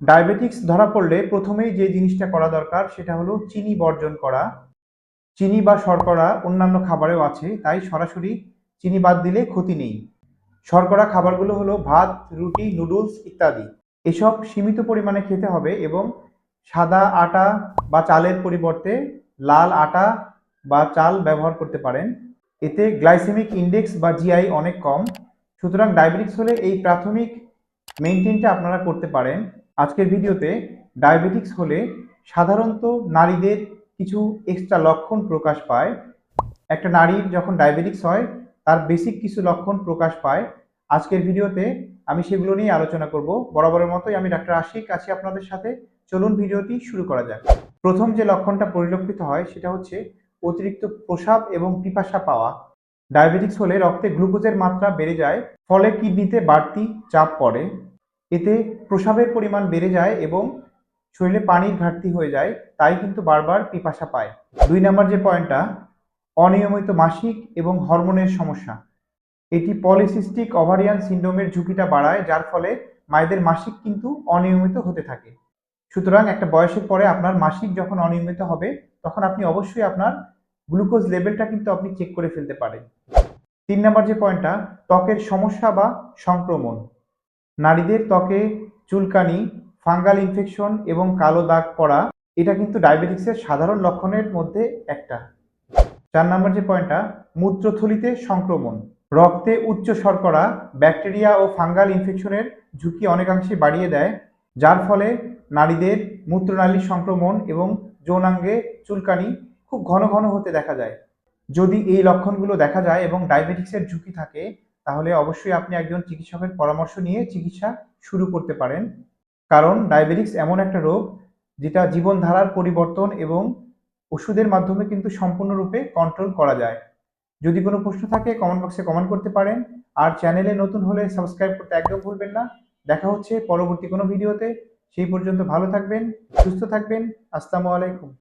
Diabetics ধরা পড়লে প্রথমেই যে জিনিসটা করা দরকার সেটা হলো চিনি বর্জন করা। চিনি বা শর্করা অন্যান্য খাবারেও আছে, তাই সরাসরি চিনি বাদ দিলে ক্ষতি নেই। শর্করা খাবারগুলো হলো ভাত, রুটি, নুডলস ইত্যাদি। এসব সীমিত পরিমাণে খেতে হবে এবং সাদা আটা বা চালের পরিবর্তে লাল আটা বা চাল ব্যবহার করতে পারেন। এতে গ্লাইসেমিক ইন্ডেক্স বা জিআই অনেক কম। সুতরাং ডায়াবেটিক্স হলে এই প্রাথমিক মেনটেনটা আপনারা করতে পারেন। আজকের ভিডিওতে ডায়াবেটিক্স হলে সাধারণত নারীদের কিছু এক্সট্রা লক্ষণ প্রকাশ পায়। একটা নারীর যখন ডায়াবেটিক্স হয়, তার বেসিক কিছু লক্ষণ প্রকাশ পায়। আজকের ভিডিওতে আমি সেগুলো নিয়ে আলোচনা করব। বরাবরের মতোই আমি ডাক্তার আশিক আছি আপনাদের সাথে। চলুন ভিডিওটি শুরু করা যাক। প্রথম যে লক্ষণটা পরিলক্ষিত হয়, সেটা হচ্ছে অতিরিক্ত প্রসাব এবং পিপাসা পাওয়া। ডায়াবেটিক্স হলে রক্তে গ্লুকোজের মাত্রা বেড়ে যায়, ফলে কিডনিতে বাড়তি চাপ পড়ে। এতে প্রসাবের পরিমাণ বেড়ে যায় এবং শরীরে পানির ঘাটতি হয়ে যায়, তাই কিন্তু বারবার পিপাসা পায়। দুই নম্বর যে পয়েন্টটা, অনিয়মিত মাসিক এবং হরমোনের সমস্যা। এটি পলিসিস্টিক ওভারিয়ান সিন্ড্রোমের ঝুঁকিটা বাড়ায়, যার ফলে মায়েদের মাসিক কিন্তু অনিয়মিত হতে থাকে। সুতরাং একটা বয়সের পরে আপনার মাসিক যখন অনিয়মিত হবে, তখন আপনি অবশ্যই আপনার গ্লুকোজ লেভেলটা কিন্তু আপনি চেক করে ফেলতে পারেন। তিন নম্বর যে পয়েন্টটা, ত্বকের সমস্যা বা সংক্রমণ। নারীদের ত্বকে চুলকানি, ফাঙ্গাল ইনফেকশন এবং কালো দাগ পড়া, এটা কিন্তু ডায়াবেটিক্সের সাধারণ লক্ষণের মধ্যে একটা। চার নম্বর যে পয়েন্টটা, মূত্রথলিতে সংক্রমণ। রক্তে উচ্চ শর্করা, ব্যাকটেরিয়া ও ফাঙ্গাল ইনফেকশনের ঝুঁকি অনেকাংশে বাড়িয়ে দেয়, যার ফলে নারীদের মূত্রনালীর সংক্রমণ এবং যৌনাঙ্গে চুলকানি খুব ঘন ঘন হতে দেখা যায়। যদি এই লক্ষণগুলো দেখা যায় এবং ডায়াবেটিক্সের ঝুঁকি থাকে তাহলে অবশ্যই আপনি একজন চিকিৎসকের পরামর্শ নিয়ে চিকিৎসা শুরু করতে পারেন। কারণ ডায়াবেটিক্স এমন একটা রোগ যেটা জীবনধারার পরিবর্তন এবং ওষুধের মাধ্যমে কিন্তু সম্পূর্ণরূপে কন্ট্রোল করা যায়। যদি কোনো প্রশ্ন থাকে কমেন্ট বক্সে কমেন্ট করতে পারেন। আর চ্যানেলে নতুন হলে সাবস্ক্রাইব করতে একদম ভুলবেন না। দেখা হচ্ছে পরবর্তী কোনো ভিডিওতে সেই পর্যন্ত ভালো থাকবেন, সুস্থ থাকবেন। আসসালামু আলাইকুম।